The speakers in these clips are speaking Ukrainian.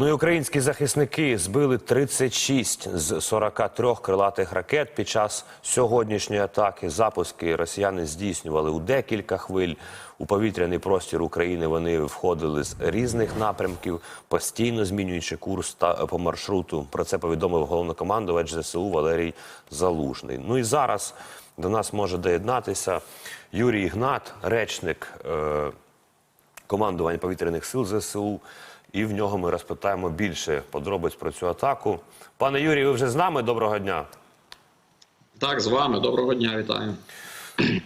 Ну і українські захисники збили 36 з 43 крилатих ракет під час сьогоднішньої атаки. Запуски росіяни здійснювали у декілька хвиль. У повітряний простір України вони входили з різних напрямків, постійно змінюючи курс та по маршруту. Про це повідомив головнокомандувач ЗСУ Валерій Залужний. Ну і зараз до нас може доєднатися Юрій Ігнат, речник. Е командування повітряних сил ЗСУ, і в нього ми розпитаємо більше подробиць про цю атаку. Пане Юрію, ви вже з нами? Доброго дня. Так, з вами. Доброго дня, вітаю.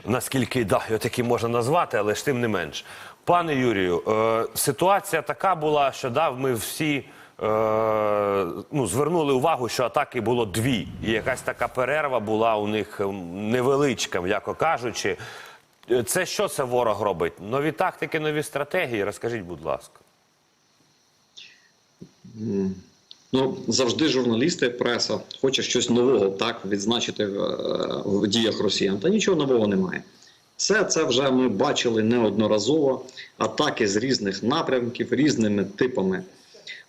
Наскільки да, його таки можна назвати, але ж тим не менш. Пане Юрію, е, ситуація така була, що да, ми всі е, ну, звернули увагу, що атаки було дві. І якась така перерва була у них ем, невеличка, м'яко кажучи. Е, Це що це ворог робить? Нові тактики, нові стратегії? Розкажіть, будь ласка. Ну завжди журналісти, преса хоче щось нового так відзначити в, е, в діях росіян. Та нічого нового немає. Все це вже ми бачили неодноразово. Атаки з різних напрямків, різними типами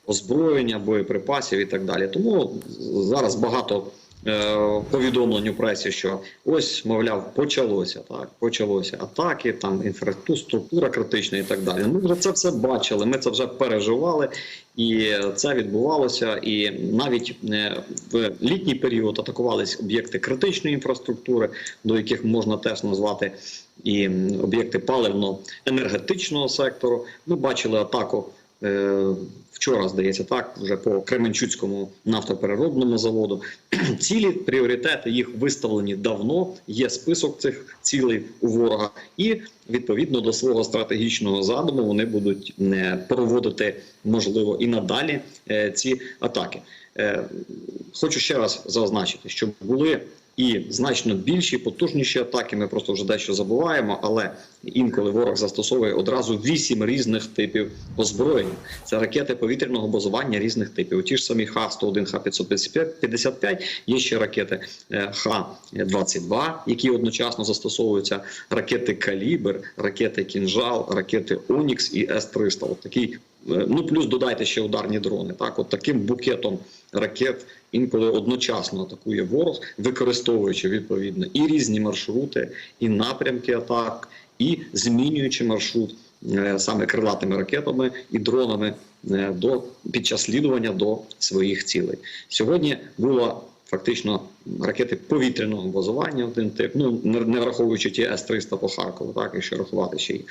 озброєння, боєприпасів і так далі. Тому зараз багато повідомлень у пресі, що ось, мовляв, почалося так. Почалося атаки, там інфраструктура критична і так далі. Ми вже це все бачили. Ми це вже переживали, і це відбувалося. І навіть е, в літній період атакувались об'єкти критичної інфраструктури, до яких можна теж назвати і об'єкти паливно-енергетичного сектору. Ми бачили атаку. Е, Вчора здається, так вже по Кременчуцькому нафтопереробному заводу. Цілі пріоритети їх виставлені давно. Є список цих цілей у ворога, і відповідно до свого стратегічного задуму вони будуть не проводити можливо і надалі е, ці атаки. Е, Хочу ще раз зазначити, що були і значно більші, потужніші атаки. Ми просто вже дещо забуваємо, але інколи ворог застосовує одразу вісім різних типів озброєння. Це ракети повітряного базування різних типів. Ті ж самі Х-101, Х-555, є ще ракети е, Х-22, які одночасно застосовуються, ракети Калібр, ракети Кінжал, ракети Онікс і С-300. От такий Ну плюс додайте ще ударні дрони. Так, от таким букетом ракет інколи одночасно атакує ворог, використовуючи відповідно і різні маршрути, і напрямки атак, і змінюючи маршрут е, саме крилатими ракетами і дронами е, до під час слідування до своїх цілей. Сьогодні було. Фактично ракети повітряного базування один тип, ну не не враховуючи ті С-300 по Харкову, так якщо рахувати ще й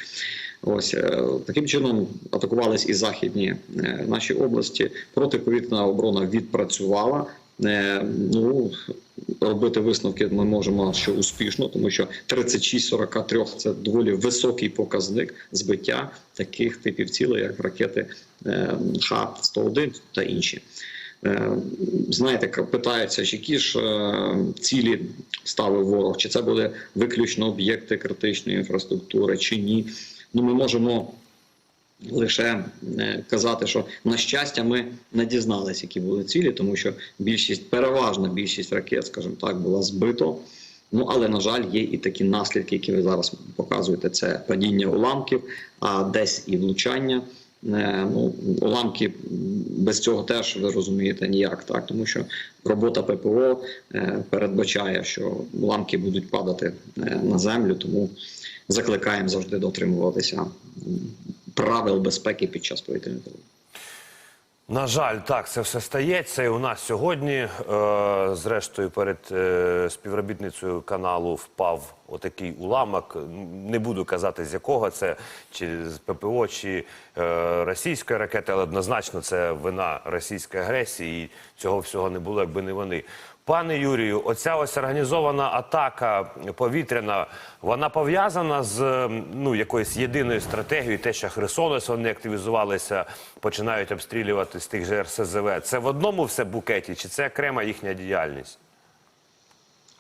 ось е, таким чином атакувались і західні е, наші області. Протиповітряна оборона відпрацювала. Е, Ну робити висновки ми можемо, що успішно, тому що 36-43 – це доволі високий показник збиття таких типів цілей, як ракети е, Х-101 та інші. Знаєте, питаються, які ж цілі ставив ворог, чи це буде виключно об'єкти критичної інфраструктури, чи ні. Ну, ми можемо лише е, казати, що на щастя ми не дізналися, які були цілі, тому що більшість, переважна більшість ракет, скажімо так, була збито. Ну але на жаль, є і такі наслідки, які ви зараз показуєте. Це падіння уламків, а десь і влучання. Ну, уламки без цього теж ви розумієте ніяк, так тому що робота ППО е, передбачає, що уламки будуть падати е, на землю, тому закликаємо завжди дотримуватися правил безпеки під час повітряної тривоги. На жаль, так це все стається. І у нас сьогодні, е, зрештою, перед е, співробітницею каналу впав отакий уламок. Не буду казати, з якого це, чи з ППО, чи е, російської ракети, але однозначно це вина російської агресії. І цього всього не було, якби не вони. Пане Юрію, оця ось організована атака повітряна, вона пов'язана з ну якоюсь єдиною стратегією, те, що Херсонес вони активізувалися, починають обстрілювати з тих же РСЗВ. Це в одному все букеті, чи це окрема їхня діяльність?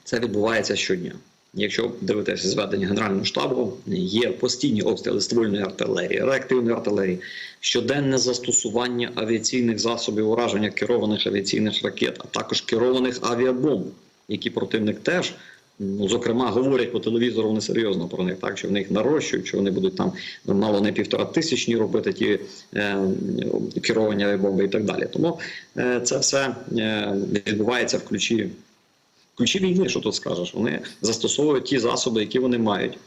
Це відбувається щодня. Якщо дивитися зведення Генерального штабу, є постійні обстріли ствольної артилерії, реактивної артилерії, щоденне застосування авіаційних засобів ураження керованих авіаційних ракет, а також керованих авіабомб, які противник теж Ну, зокрема, говорять по телевізору вони серйозно про них, так що вони їх нарощують, що вони будуть там мало не півтора тисячні робити ті е, керовані бомби і так далі. Тому е, це все е, відбувається в ключі, в ключі війни, що тут скажеш. Вони застосовують ті засоби, які вони мають,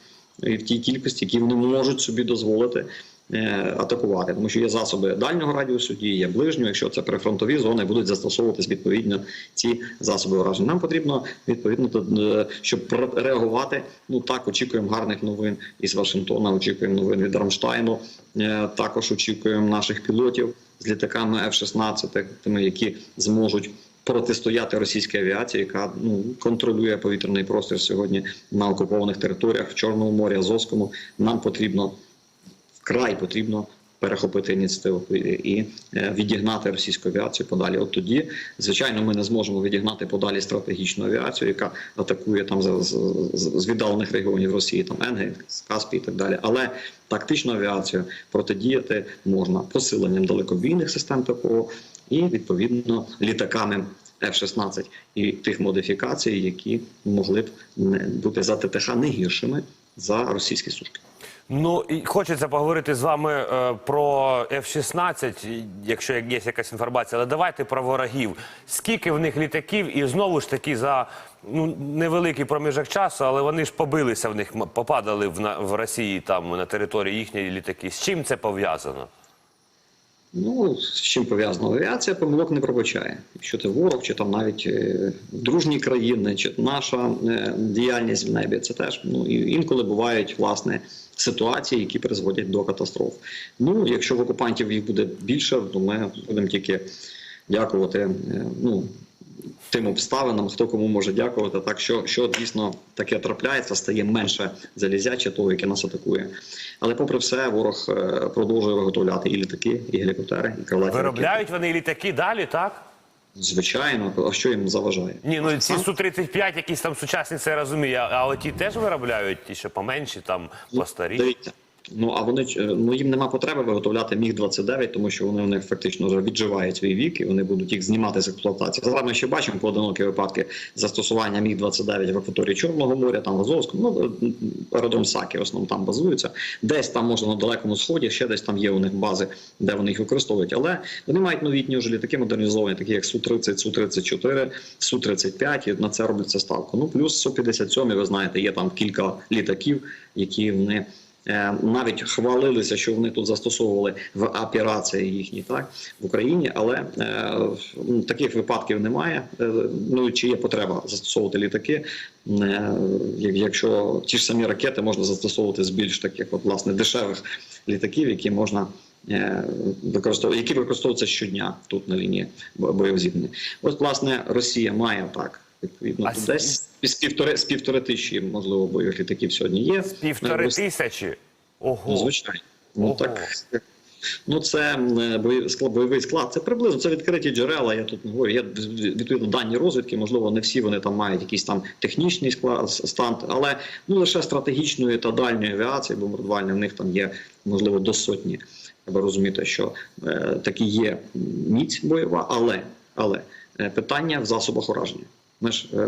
і в тій кількості, які вони можуть собі дозволити. е, Атакувати, тому що є засоби дальнього радіусу дії, є ближнього. Якщо це прифронтові зони, будуть застосовуватись відповідно ці засоби враження. Нам потрібно відповідно е, щоб реагувати. Ну так, очікуємо гарних новин із Вашингтона. Очікуємо новин від Рамштайну. е, Також очікуємо наших пілотів з літаками F-16, тими, які зможуть протистояти російській авіації, яка ну контролює повітряний простір сьогодні на окупованих територіях в Чорному морі, Азовському. Нам потрібно вкрай потрібно перехопити ініціативу і е, відігнати російську авіацію подалі. От тоді, звичайно, ми не зможемо відігнати подалі стратегічну авіацію, яка атакує там з, з, з- віддалених регіонів Росії, там Енгель, Каспій і так далі. Але тактичну авіацію протидіяти можна посиленням далекобійних систем ППО і відповідно літаками. F-16 і тих модифікацій, які могли б бути за ТТХ не гіршими за російські сушки. Ну і хочеться поговорити з вами е, про F-16, якщо є якась інформація, але давайте про ворогів. Скільки в них літаків, і знову ж таки за ну невеликий проміжок часу, але вони ж побилися в них, попадали в на в Росії там на території їхньої літаки. З чим це пов'язано? Ну, з чим пов'язана авіація, помилок не пробачає. Якщо ти ворог, чи там навіть е, дружні країни, чи наша е, діяльність в небі, це теж ну інколи бувають власне ситуації, які призводять до катастроф. Ну, якщо в окупантів їх буде більше, то ми будемо тільки дякувати. е, Ну тим обставинам, хто кому може дякувати. Так що, що дійсно таке трапляється, стає менше залізяче того, яке нас атакує. Але попри все, ворог е, продовжує виготовляти і літаки, і гелікоптери, і крилаті ракети. Виробляють вони літаки далі, так? Звичайно, а що їм заважає? Ні, ну ці су 35 якісь там сучасні, це я розумію. А, а оті теж виробляють ті, що поменші, там постарі. Дивіться. Ну а вони е, ну їм нема потреби виготовляти міг 29 тому що вони у них фактично відживають свій вік і вони будуть їх знімати з експлуатації. Зараз ми ще бачимо поодинокі випадки застосування міг 29 в акваторії Чорного моря, там в Азовському, ну аеродром Саки в основному там базуються. Десь там може на далекому сході, ще десь там є у них бази, де вони їх використовують. Але вони мають новітні вже літаки модернізовані, такі як Су 30 Су 34 Су 35 і на це робиться ставку. Ну плюс Су 57 ви знаєте, є там кілька літаків, які вони. Е, навіть хвалилися, що вони тут застосовували в операції їхні так в Україні, але е, ну, таких випадків немає. Е, ну чи є потреба застосовувати літаки, якщо ті ж самі ракети можна застосовувати з більш таких от власне дешевих літаків, які можна. Використовувати, які використовуються щодня тут на лінії бо- бойових зіткнень. От, власне, Росія має так відповідно А десь з півтори з півтори тисячі, можливо, бойових літаків сьогодні є. З Півтори Рос- тисячі. Ого. Ну, звичайно. Ну Ого. так. Ну, це бойовий склад. Це приблизно це відкриті джерела. Я тут не говорю. Є відповідно дані розвідки. Можливо, не всі вони там мають якийсь там технічний склад стан, але ну лише стратегічної та дальньої авіації, бомбардувальної, в них там є можливо до сотні. Треба розуміти, що е, таки є міць бойова, але але е, питання в засобах ураження. Ми ж е,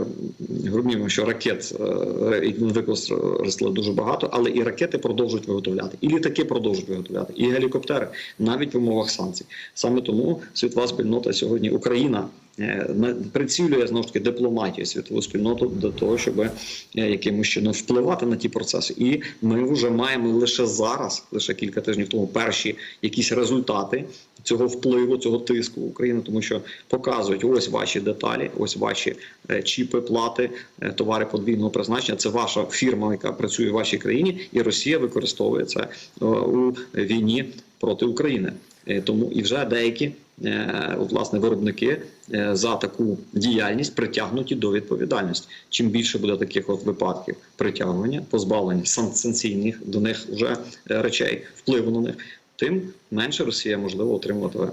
розуміємо, що ракет е, використали дуже багато, але і ракети продовжують виготовляти, і літаки продовжують виготовляти, і гелікоптери навіть в умовах санкцій. Саме тому світова спільнота сьогодні Україна е, прицілює знову ж таки дипломатію світову спільноту до того, щоб якимось чином впливати на ті процеси. І ми вже маємо лише зараз, лише кілька тижнів тому, перші якісь результати цього впливу, цього тиску в Україну, тому що показують ось ваші деталі, ось ваші е, чіпи, плати, е, товари подвійного призначення. Це ваша фірма, яка працює в вашій країні, і Росія використовує це е, у війні проти України. Тому і вже деякі от, власне виробники за таку діяльність притягнуті до відповідальності. Чим більше буде таких от випадків притягування, позбавлення сан- санкційних до них вже речей, впливу на них, тим менше Росія можливо отримуватиме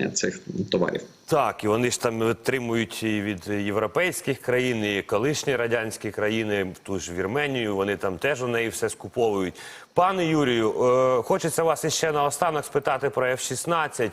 е, цих товарів. Так, і вони ж там отримують і від європейських країн, і колишні радянські країни, ту ж Вірменію, вони там теж у неї все скуповують. Пане Юрію, е, хочеться вас іще наостанок спитати про F-16.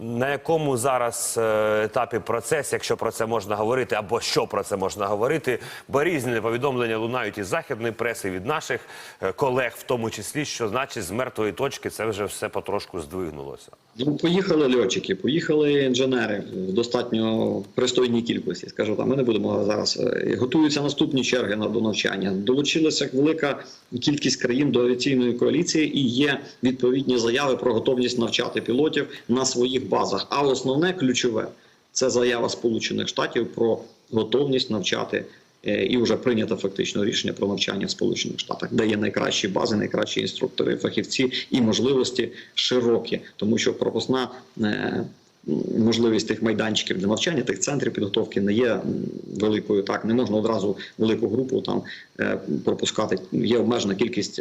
На якому зараз е, етапі процес, якщо про це можна говорити, або що про це можна говорити, бо різні повідомлення лунають із західної преси, від наших е, колег, в тому числі, що значить з мертвої точки це вже все потрошку здвигнулося. Ну, поїхали льотчики, поїхали інженери в достатньо пристойній кількості. Скажу так, ми не будемо зараз. е, Готуються наступні черги на до навчання. Долучилася велика кількість країн до авіаційної коаліції, і є відповідні заяви про готовність навчати пілотів на своїх базах. А основне ключове це заява Сполучених Штатів про готовність навчати. е, І вже прийнято фактично рішення про навчання в Сполучених Штатах, де є найкращі бази, найкращі інструктори, фахівці і можливості широкі, тому що пропускна е, можливість тих майданчиків для навчання, тих центрів підготовки не є великою. Так не можна одразу велику групу там е, пропускати. Є обмежена кількість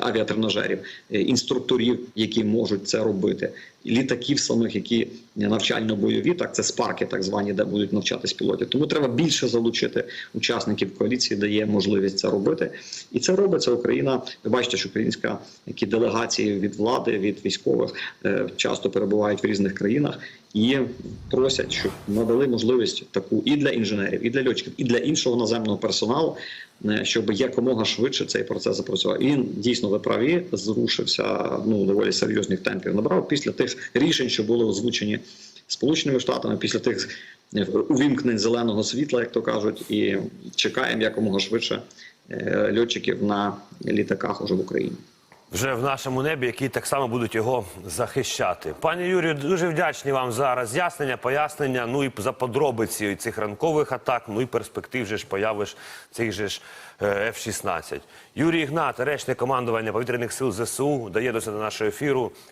авіатренажерів, інструкторів, які можуть це робити, літаків самих, які навчально-бойові, так це спарки, так звані, де будуть навчатись пілотів. Тому треба більше залучити учасників коаліції, де є можливість це робити, і це робиться Україна. Ви бачите, що українська які делегації від влади, від військових е, часто перебувають в різних країнах і просять, щоб надали можливість таку і для інженерів, і для льотчиків, і для іншого наземного персоналу, щоб якомога швидше цей процес запрацював. Він дійсно ви праві зрушився ну доволі серйозних темпів. Набрав після тих рішень, що були озвучені Сполученими Штатами, після тих е, увімкнень зеленого світла, як то кажуть, і чекаємо якомога швидше е, льотчиків на літаках уже в Україні. Вже в нашому небі, які так само будуть його захищати. Пані Юрію, дуже вдячні вам за роз'яснення, пояснення. Ну і за подробиці цих ранкових атак. Ну і перспектив же ж появи ж цих же ж е, F-16. Юрій Ігнат, речник командування повітряних сил ЗСУ, доєднується до нашого ефіру.